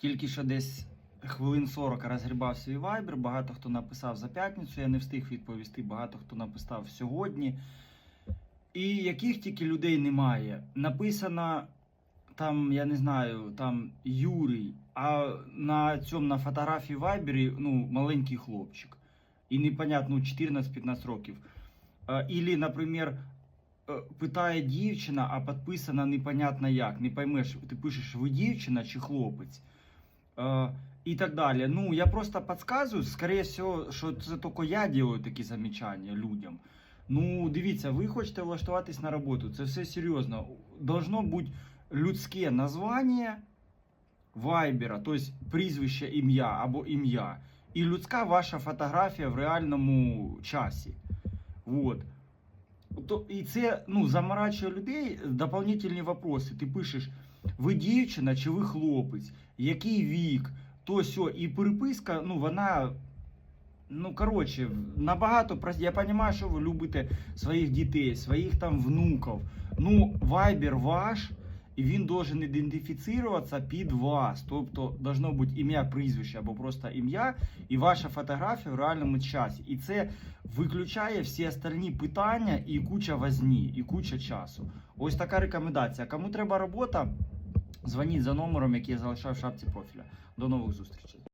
Тільки що десь хвилин 40 розгрібав свій вайбер. Багато хто написав за п'ятницю, я не встиг відповісти. Багато хто написав сьогодні. І яких тільки людей немає. Написано там, я не знаю, там Юрій, а на цьому на фотографії Вайбері ну, маленький хлопчик. І непонятно, ну, 14-15 років. Ілі, наприклад, е, питає дівчина, а підписана непонятно як. Не поймеш, ти пишеш, ви дівчина чи хлопець. Е, І так далі. Ну, я просто підказую, скоріше всього, що це тільки я делаю такі замічання людям. Ну, дивіться, ви хочете влаштуватись на роботу, це все серйозно. Должно бути людське названня вайбера, тобто прізвище, ім'я або ім'я, і людська ваша фотографія в реальному часі. Вот. То, і це ну, заморачує людей дополнительні вопроси. Ти пишеш, ви дівчина чи ви хлопець, який вік, то сьо. І переписка, ну, вона. Ну, коротше, набагато прості. Я розумію, що ви любите своїх дітей, своїх там внуків. Ну, вайбер ваш, і він должен ідентифіціруватися під вас. Тобто, должно бути ім'я, прізвище або просто ім'я, і ваша фотографія в реальному часі. І це виключає всі остальні питання і куча возні, і куча часу. Ось така рекомендація. Кому треба робота, дзвоніть за номером, який я залишав в шапці профіля. До нових зустрічей.